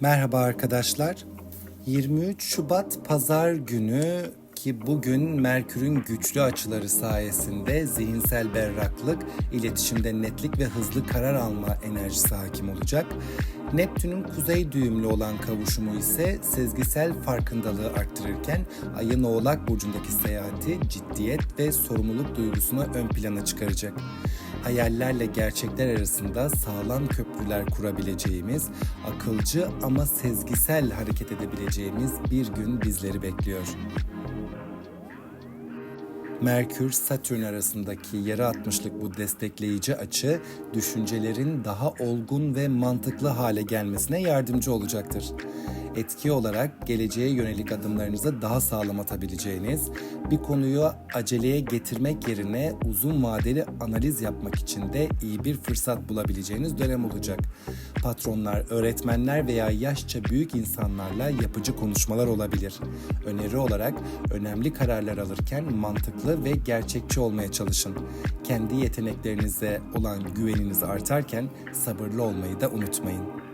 Merhaba arkadaşlar. 23 Şubat Pazar günü ki bugün Merkür'ün güçlü açıları sayesinde zihinsel berraklık, iletişimde netlik ve hızlı karar alma enerjisi hakim olacak. Neptün'ün kuzey düğümlü olan kavuşumu ise sezgisel farkındalığı arttırırken Ay'ın Oğlak Burcu'ndaki seyahati ciddiyet ve sorumluluk duygusunu ön plana çıkaracak hayallerle gerçekler arasında sağlam köprüler kurabileceğimiz, akılcı ama sezgisel hareket edebileceğimiz bir gün bizleri bekliyor. Merkür Satürn arasındaki yarı atmışlık bu destekleyici açı düşüncelerin daha olgun ve mantıklı hale gelmesine yardımcı olacaktır. Etki olarak geleceğe yönelik adımlarınızı daha sağlam atabileceğiniz, bir konuyu aceleye getirmek yerine uzun vadeli analiz yapmak için de iyi bir fırsat bulabileceğiniz dönem olacak. Patronlar, öğretmenler veya yaşça büyük insanlarla yapıcı konuşmalar olabilir. Öneri olarak önemli kararlar alırken mantıklı ve gerçekçi olmaya çalışın. Kendi yeteneklerinize olan güveniniz artarken sabırlı olmayı da unutmayın.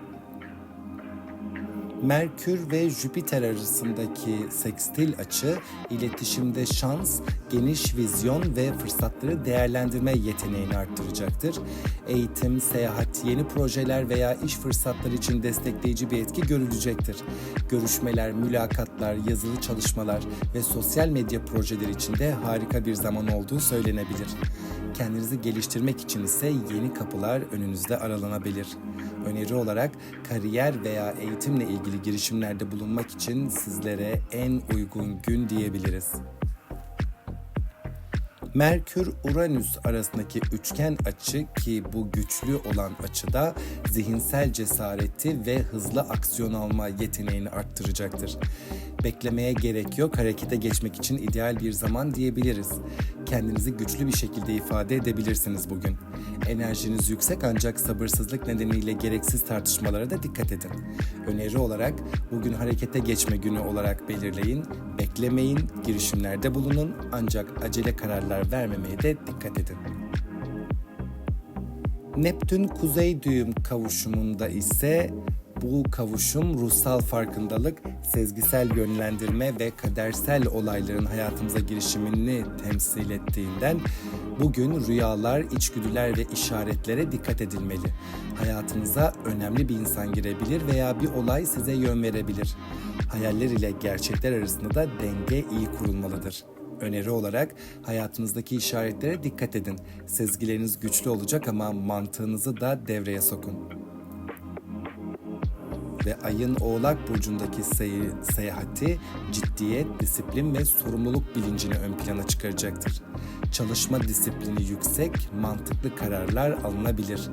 Merkür ve Jüpiter arasındaki sekstil açı iletişimde şans, geniş vizyon ve fırsatları değerlendirme yeteneğini arttıracaktır. Eğitim, seyahat, yeni projeler veya iş fırsatları için destekleyici bir etki görülecektir. Görüşmeler, mülakatlar, yazılı çalışmalar ve sosyal medya projeleri için de harika bir zaman olduğu söylenebilir. Kendinizi geliştirmek için ise yeni kapılar önünüzde aralanabilir. Öneri olarak kariyer veya eğitimle ilgili girişimlerde bulunmak için sizlere en uygun gün diyebiliriz. Merkür-Uranüs arasındaki üçgen açı ki bu güçlü olan açıda zihinsel cesareti ve hızlı aksiyon alma yeteneğini arttıracaktır. Beklemeye gerek yok, harekete geçmek için ideal bir zaman diyebiliriz. Kendinizi güçlü bir şekilde ifade edebilirsiniz bugün. Enerjiniz yüksek ancak sabırsızlık nedeniyle gereksiz tartışmalara da dikkat edin. Öneri olarak bugün harekete geçme günü olarak belirleyin, beklemeyin, girişimlerde bulunun ancak acele kararlar vermemeye de dikkat edin. Neptün kuzey düğüm kavuşumunda ise bu kavuşum ruhsal farkındalık, sezgisel yönlendirme ve kadersel olayların hayatımıza girişimini temsil ettiğinden bugün rüyalar, içgüdüler ve işaretlere dikkat edilmeli. Hayatınıza önemli bir insan girebilir veya bir olay size yön verebilir. Hayaller ile gerçekler arasında da denge iyi kurulmalıdır. Öneri olarak hayatınızdaki işaretlere dikkat edin. Sezgileriniz güçlü olacak ama mantığınızı da devreye sokun ve ayın Oğlak burcundaki sey- seyahati ciddiyet, disiplin ve sorumluluk bilincini ön plana çıkaracaktır. Çalışma disiplini yüksek, mantıklı kararlar alınabilir.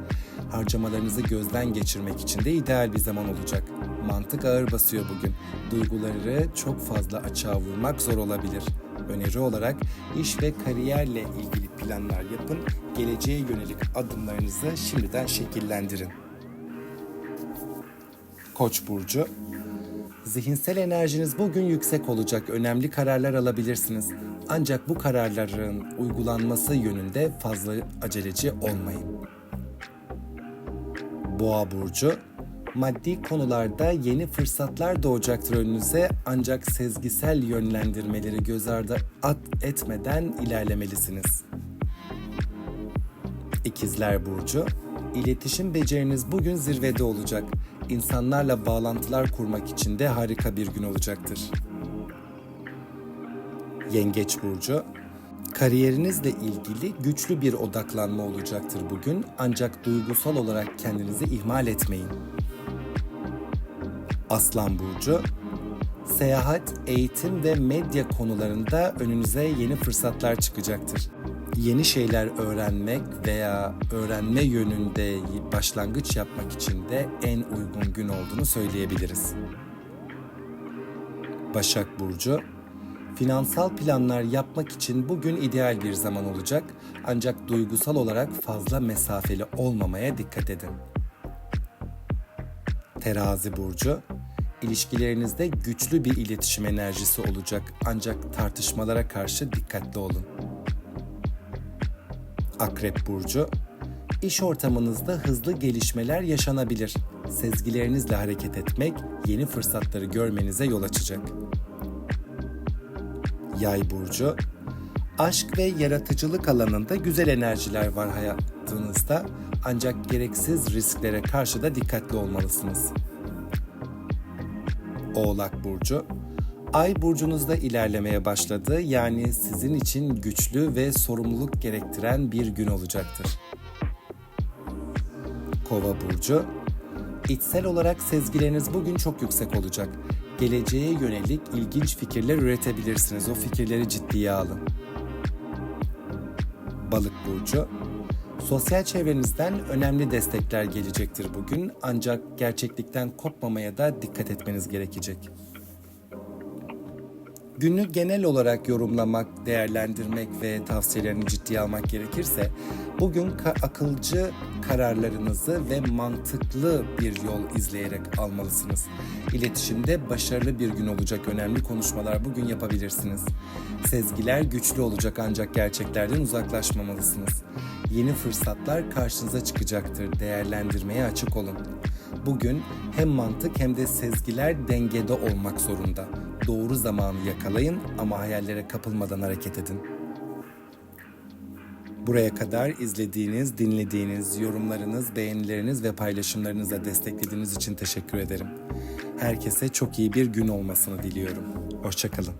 Harcamalarınızı gözden geçirmek için de ideal bir zaman olacak. Mantık ağır basıyor bugün. Duyguları çok fazla açığa vurmak zor olabilir. Öneri olarak iş ve kariyerle ilgili planlar yapın, geleceğe yönelik adımlarınızı şimdiden şekillendirin. Koç burcu. Zihinsel enerjiniz bugün yüksek olacak. Önemli kararlar alabilirsiniz. Ancak bu kararların uygulanması yönünde fazla aceleci olmayın. Boğa burcu. Maddi konularda yeni fırsatlar doğacaktır önünüze ancak sezgisel yönlendirmeleri göz ardı at etmeden ilerlemelisiniz. İkizler Burcu, iletişim beceriniz bugün zirvede olacak. İnsanlarla bağlantılar kurmak için de harika bir gün olacaktır. Yengeç Burcu, kariyerinizle ilgili güçlü bir odaklanma olacaktır bugün ancak duygusal olarak kendinizi ihmal etmeyin. Aslan Burcu, seyahat, eğitim ve medya konularında önünüze yeni fırsatlar çıkacaktır. Yeni şeyler öğrenmek veya öğrenme yönünde başlangıç yapmak için de en uygun gün olduğunu söyleyebiliriz. Başak Burcu Finansal planlar yapmak için bugün ideal bir zaman olacak ancak duygusal olarak fazla mesafeli olmamaya dikkat edin. Terazi burcu ilişkilerinizde güçlü bir iletişim enerjisi olacak ancak tartışmalara karşı dikkatli olun. Akrep burcu iş ortamınızda hızlı gelişmeler yaşanabilir sezgilerinizle hareket etmek yeni fırsatları görmenize yol açacak. Yay burcu Aşk ve yaratıcılık alanında güzel enerjiler var hayatınızda ancak gereksiz risklere karşı da dikkatli olmalısınız. Oğlak burcu Ay burcunuzda ilerlemeye başladı yani sizin için güçlü ve sorumluluk gerektiren bir gün olacaktır. Kova burcu İçsel olarak sezgileriniz bugün çok yüksek olacak. Geleceğe yönelik ilginç fikirler üretebilirsiniz. O fikirleri ciddiye alın. Balık burcu Sosyal çevrenizden önemli destekler gelecektir bugün ancak gerçeklikten kopmamaya da dikkat etmeniz gerekecek. Günü genel olarak yorumlamak, değerlendirmek ve tavsiyelerini ciddiye almak gerekirse bugün ka- akılcı kararlarınızı ve mantıklı bir yol izleyerek almalısınız. İletişimde başarılı bir gün olacak önemli konuşmalar bugün yapabilirsiniz. Sezgiler güçlü olacak ancak gerçeklerden uzaklaşmamalısınız. Yeni fırsatlar karşınıza çıkacaktır. Değerlendirmeye açık olun. Bugün hem mantık hem de sezgiler dengede olmak zorunda. Doğru zamanı yakalayın ama hayallere kapılmadan hareket edin. Buraya kadar izlediğiniz, dinlediğiniz, yorumlarınız, beğenileriniz ve paylaşımlarınızla desteklediğiniz için teşekkür ederim. Herkese çok iyi bir gün olmasını diliyorum. Hoşçakalın.